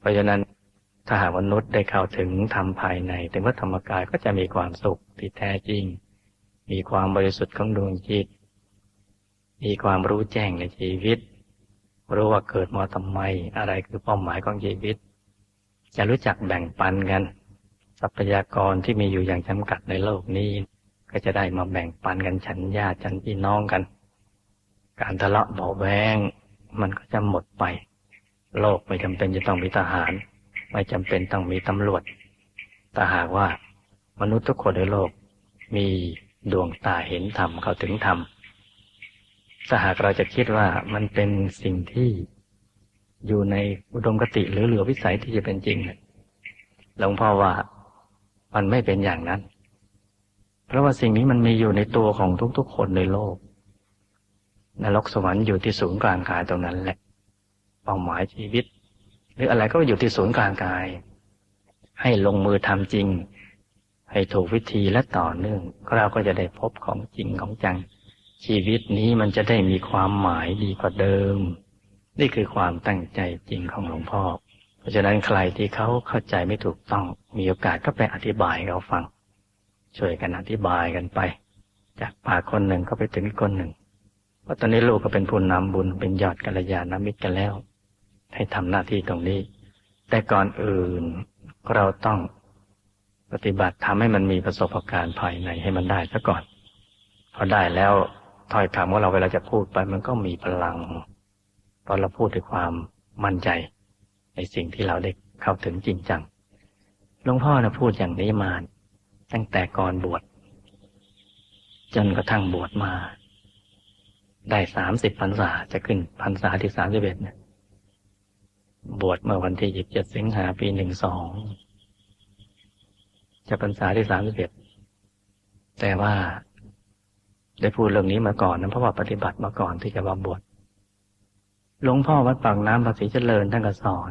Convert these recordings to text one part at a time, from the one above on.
เพราะฉะนั้นถ้าหากมนุษย์ได้เข้าถึงธรรมภายในถึงวัดธรรมกายก็จะมีความสุขที่แท้จริง มีความบริสุทธิ์ของดวงจิต มีความรู้แจ้งในชีวิต รู้ว่าเกิดมาทำไม อะไรคือเป้าหมายของชีวิต จะรู้จักแบ่งปันกัน ทรัพยากรที่มีอยู่อย่างจำกัดในโลกนี้ ก็จะได้มาแบ่งปันกันฉันญาติฉันพี่น้องกัน การทะเลาะเบาแวงมันก็จะหมดไป โลกไม่จำเป็นจะต้องมีทหาร ไม่จำเป็นต้องมีตำรวจแต่หากว่ามนุษย์ทุกคนในโลก มีดวงตาเห็นธรรมเข้าถึงธรรมถ้าหากเราจะคิดว่ามันเป็นสิ่งที่อยู่ในอุดมคติหรือเหลือวิสัยที่จะเป็นจริงหลวงพ่อว่ามันไม่เป็นอย่างนั้น เพราะว่าสิ่งนี้มันมีอยู่ในตัวของทุกๆคนในโลกนรกสวรรค์อยู่ที่ศูนย์กลางกายตรงนั้นแหละ ป้าหมายชีวิต หรืออะไรก็อยู่ที่ศูนย์กลางกาย ให้ลงมือทำจริง ให้ถูกวิธีและต่อเนื่องเราก็จะได้พบของจริงของจัง ชีวิตนี้มันจะได้มีความหมายดีกว่าเดิม นี่คือความตั้งใจจริงของหลวงพ่อ เพราะฉะนั้นใครที่เขาเข้าใจไม่ถูกต้อง มีโอกาสก็ไปอธิบายเขาฟัง ช่วยกันอธิบายกันไป จากปากคนหนึ่งก็ไปถึงอีกคนหนึ่งเพราะตอนนี้ลูกก็เป็นผู้นำบุญเป็นยอดกัลยาณมิตรกันแล้ว ให้ทำหน้าที่ตรงนี้ แต่ก่อนอื่นเราต้องปฏิบัติทำให้มันมีประสบการณ์ภายในให้มันได้ซะก่อน พอได้แล้วถ้อยคำของเราเวลาจะพูดไป มันก็มีพลังตอนเราพูดด้วยความมั่นใจ ในสิ่งที่เราได้เข้าถึงจริงจังหลวงพ่อนะพูดอย่างนี้มาตั้งแต่ก่อนบวชจนกระทั่งบวชมา ได้สามสิบพรรษาจะขึ้นพรรษาที่สามสิบเอ็ดเนี่ย บวชเมื่อวันที่ยี่สิบเจ็ดสิงหาปีหนึ่งสองจะพรรษาที่สามสิบเอ็ดแต่ว่าได้พูดเรื่องนี้มาก่อนนะเพราะว่าปฏิบัติมาก่อนที่จะมาบวชหลวงพ่อวัดปากน้ำภาษีเจริญท่านก็สอน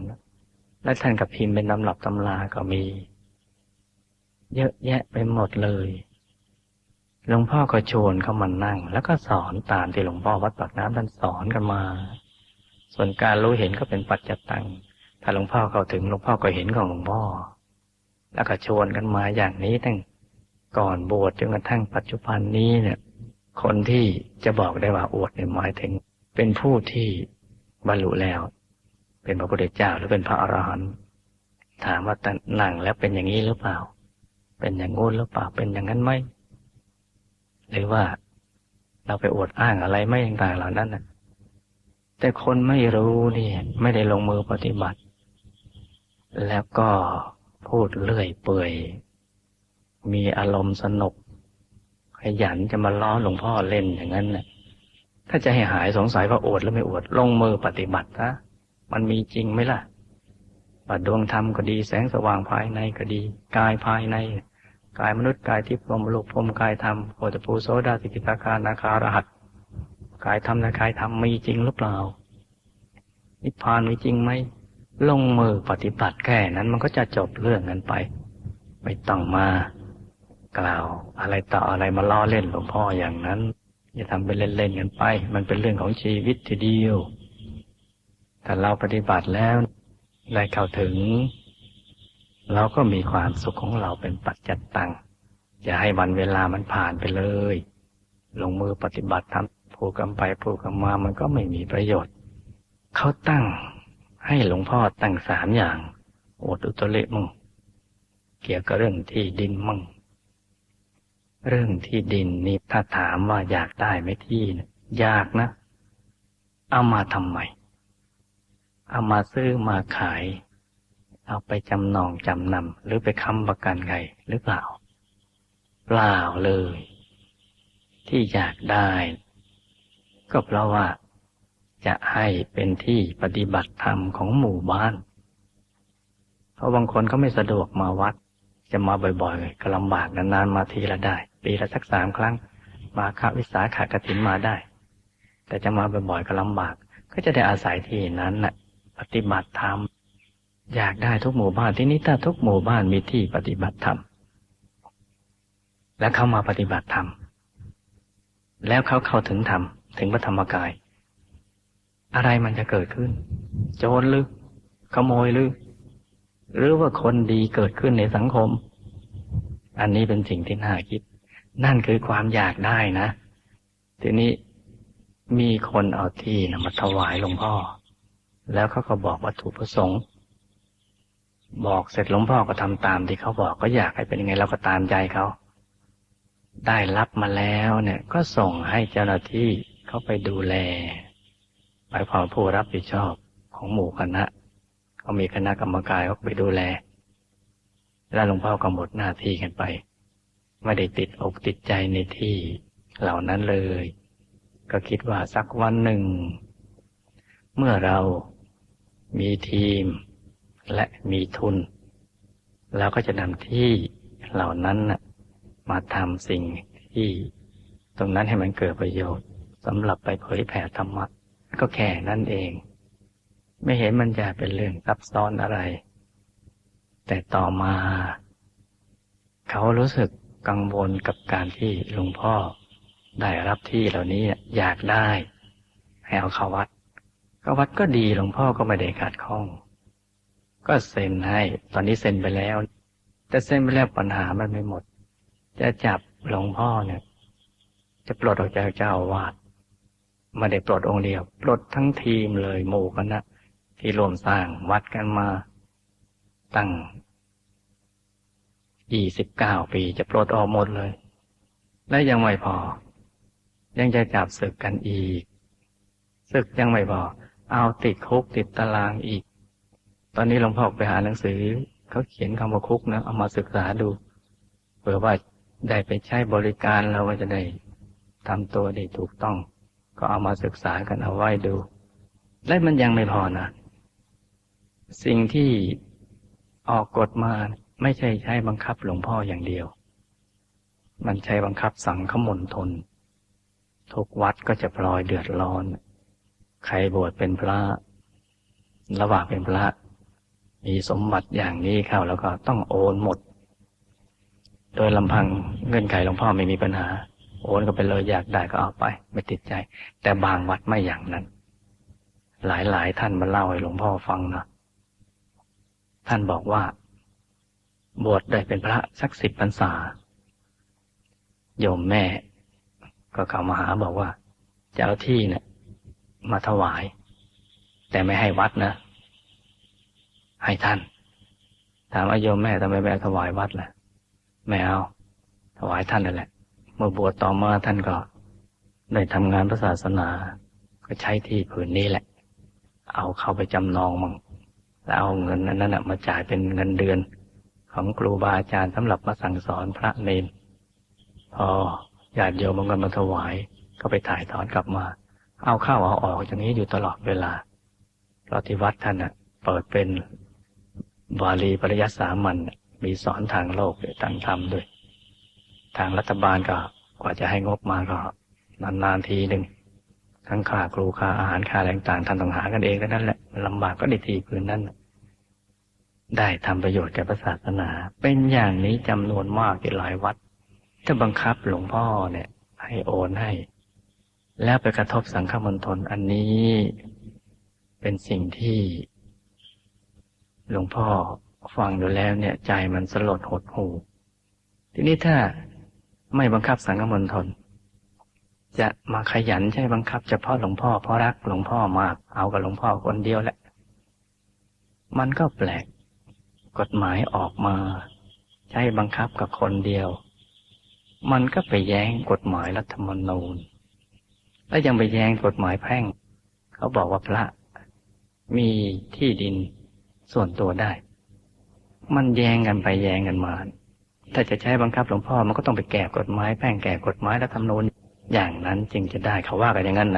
และท่านกับพิมพ์เป็นตำรับตำราก็มี เยอะแยะไปหมดเลยหลวงพ่อก็ชวนเขามานั่ง แล้วก็สอนตามที่หลวงพ่อวัดปากน้ำท่านสอนกันมา ส่วนการรู้เห็นก็เป็นปัจจตัง ถ้าหลวงพ่อเข้าถึงหลวงพ่อก็เห็นของหลวงพ่อ แล้วก็ชวนกันมาอย่างนี้ตั้งก่อนบวชจนกระทั่งปัจจุบันนี้เนี่ย คนที่จะบอกได้ว่าอวดเนี่ยหมายถึง เป็นผู้ที่บรรลุแล้ว เป็นพระพุทธเจ้าหรือเป็นพระอรหันต์ถามว่านั่งแล้วเป็นอย่างนี้หรือเปล่า เป็นอย่างงู้นหรือเปล่าเป็นอย่างนั้นไหมหรือว่าเราไปอวดอ้างอะไรไม่ต่างๆเหล่านั้นนะ แต่คนไม่รู้นี่ไม่ได้ลงมือปฏิบัติ แล้วก็พูดเลื่อยเปื่อย มีอารมณ์สนุก ขยันจะมาล้อหลวงพ่อเล่นอย่างนั้นนะถ้าจะให้หายสงสัยว่าอวดหรือไม่อวด ลงมือปฏิบัตินะมันมีจริงไหมล่ะว่าดวงธรรมก็ดีแสงสว่างภายในก็ดี กายภายใน กายมนุษย์กายทิพย์พรมโลกพรมกายธรรมโพธิภูโสดาสิกิตาคานาคารหัส กายธรรมนะกายธรรมมีจริงหรือเปล่า นิพพานมีจริงไหมลงมือปฏิบัติแค่นั้นมันก็จะจบเรื่องกันไป ไม่ต้องมากล่าว อะไรต่ออะไรมาล้อเล่นหลวงพ่ออย่างนั้นอย่าทำไปเล่นๆกันไป มันเป็นเรื่องของชีวิตทีเดียวถ้าเราปฏิบัติแล้วได้เข้าถึง เราก็มีความสุขของเราเป็นปัจจัตตังอย่าให้วันเวลามันผ่านไปเลย ลงมือปฏิบัติทำ ผูกกันไปผูกกันมามันก็ไม่มีประโยชน์ เขาตั้งให้หลวงพ่อตั้งสามอย่างโอดอุตริมั่งเกี่ยวกับเรื่องที่ดินมั่งเรื่องที่ดินนี่ถ้าถามว่าอยากได้ไหมที่นะยากนะ เอามาทำไม เอามาซื้อมาขาย เอาไปจำนองจำนำหรือไปค้ำประกันใครหรือเปล่า เปล่าเลย ที่อยากได้ ก็เพราะว่า จะให้เป็นที่ปฏิบัติธรรมของหมู่บ้าน เพราะบางคนก็ไม่สะดวกมาวัด จะมาบ่อยๆก็ลำบากนานๆมาทีละได้ ปีละสักสามครั้ง มาควิสาขากถินมาได้ แต่จะมาบ่อยๆก็ลำบาก ก็จะได้อาศัยที่นั้นน่ะ ปฏิบัติธรรมอยากได้ทุกหมู่บ้านที่นี้ถ้าทุกหมู่บ้านมีที่ปฏิบัติธรรมแล้วเขามาปฏิบัติธรรมแล้วเขาเข้าถึงธรรม ถึงพระธรรมกาย อะไรมันจะเกิดขึ้น โจรหรือขโมยหรือ หรือว่าคนดีเกิดขึ้นในสังคม อันนี้เป็นสิ่งที่น่าคิด นั่นคือความอยากได้นะ ทีนี้มีคนเอาที่นะมาถวายหลวงพ่อ แล้วเขาก็บอกวัตถุประสงค์บอกเสร็จหลวงพ่อก็ทำตามที่เขาบอกก็อยากให้เป็นยังไงเราก็ตามใจเขา ได้รับมาแล้วเนี่ย ก็ส่งให้เจ้าหน้าที่ เขาไปดูแลหมายความผู้รับผิดชอบของหมู่คณะเขามีคณะกรรมการเขาไปดูแล แล้วหลวงพ่อก็หมดหน้าที่กันไป ไม่ได้ติดอกติดใจในที่เหล่านั้นเลย ก็คิดว่าสักวันหนึ่ง เมื่อเรามีทีมและมีทุนเราก็จะนำที่เหล่านั้นน่ะมาทำสิ่งที่ตรงนั้นให้มันเกิดประโยชน์ำหรับไปเผยแผ่ธรรมะก็แค่นั้นเอง ไม่เห็นมันจะเป็นเรื่องซับซ้อนอะไร แต่ต่อมา เขารู้สึกกังวลกับการที่หลวงพ่อได้รับที่เหล่านี้อยากได้ ให้เอาเข้าวัดก็วัดก็ดีหลวงพ่อก็ไม่ได้ขาดข้อง ก็เซ็นให้ ตอนนี้เซ็นไปแล้ว แต่เซ็นไปแล้วปัญหามันไม่หมด จะจับหลวงพ่อเนี่ย จะปลดออกจากเจ้าอาวาส ไม่ได้ปลดองค์เดียว ปลดทั้งทีมเลยหมู่คณะที่รวมสร้างวัดกันมาตั้งยี่สิบเก้าปีจะปลดออกหมดเลย และยังไม่พอ ยังจะจับศึกกันอีก ศึกยังไม่พอ เอาติดคุกติดตารางอีก ตอนนี้หลวงพ่อไปหาหนังสือ เขาเขียนคำว่าคุกนะ เอามาศึกษาดู เผื่อว่าได้ไปใช้บริการเราก็จะได้ทำตัวได้ถูกต้อง ก็เอามาศึกษากันเอาไว้ดู และมันยังไม่พอนะ สิ่งที่ออกกฎมาไม่ใช่ใช้บังคับหลวงพ่ออย่างเดียว มันใช้บังคับสังฆมณฑลทุกวัดก็จะพลอยเดือดร้อน ใครบวชเป็นพระ ระหว่างเป็นพระ มีสมบัติอย่างนี้เข้าแล้วก็ต้องโอนหมด โดยลำพังเงื่อนไขหลวงพ่อไม่มีปัญหา โอนก็ไปเลยอยากได้ก็เอาไป ไม่ติดใจ แต่บางวัดไม่อย่างนั้น หลายหลายท่านมาเล่าให้หลวงพ่อฟังนะท่านบอกว่า บวชได้เป็นพระสักสิบพรรษา โยมแม่ ก็เข้ามาหาบอกว่าจะเอาที่เนี่ยมาถวาย แต่ไม่ให้วัดนะ ให้ท่าน ถามว่าโยมแม่ทำไมไม่เอาถวายวัดล่ะ ไม่เอา ถวายท่านนั่นแหละ เมื่อบวชต่อมาท่านก็ได้ทำงานพระศาสนา ก็ใช้ที่ผืนนี้แหละ เอาเข้าไปจำนองมั่งแล้วเอาเงินนั้นนะมาจ่ายเป็นเงินเดือน ของครูบาอาจารย์สำหรับมาสั่งสอนพระเนรพอญาติโยมบางคนมาถวาย ก็ไปถ่ายถอนกลับมา เอาเข้าเอาออกอย่างนี้อยู่ตลอดเวลาเพราะที่วัดท่านน่ะ เปิดเป็นบาลีปริยัติสามัญมีสอนทางโลกด้วยทางธรรมด้วย ทางรัฐบาลก็กว่าจะให้งบมาก็นานๆทีหนึ่งทั้งค่าครูค่าอาหารค่าอะไรต่างๆท่านต้องหากันเองทั้งนั้นแหละมันลำบากก็ได้ทีพื้นนั้นได้ทำประโยชน์แก่ศาสนา เป็นอย่างนี้จำนวนมากที่หลายวัดถ้าบังคับหลวงพ่อเนี่ย ให้โอนให้ แล้วไปกระทบสังฆมณฑลอันนี้ เป็นสิ่งที่ หลวงพ่อฟังดูแล้วเนี่ย ใจมันสลดหดหูทีนี้ถ้า ไม่บังคับสังฆมณฑลจะมาขยันใช่บังคับเฉพาะหลวงพ่อเพราะรักหลวงพ่อมาก เอากับหลวงพ่อคนเดียวแหละ มันก็แปลก กฎหมายออกมา ใช้บังคับกับคนเดียว มันก็ไปแย้งกฎหมายรัฐธรรมนูญ และยังไปแย้งกฎหมายแพ่ง เขาบอกว่าพระ มีที่ดินส่วนตัวได้ มันแย้งกันไปแย้งกันมา ถ้าจะใช้บังคับหลวงพ่อมันก็ต้องไปแก่กฎหมายแป้งแก่กฎหมายแล้วทำนูนอย่างนั้นจึงจะได้เขาว่ากันอย่างนั้นนะ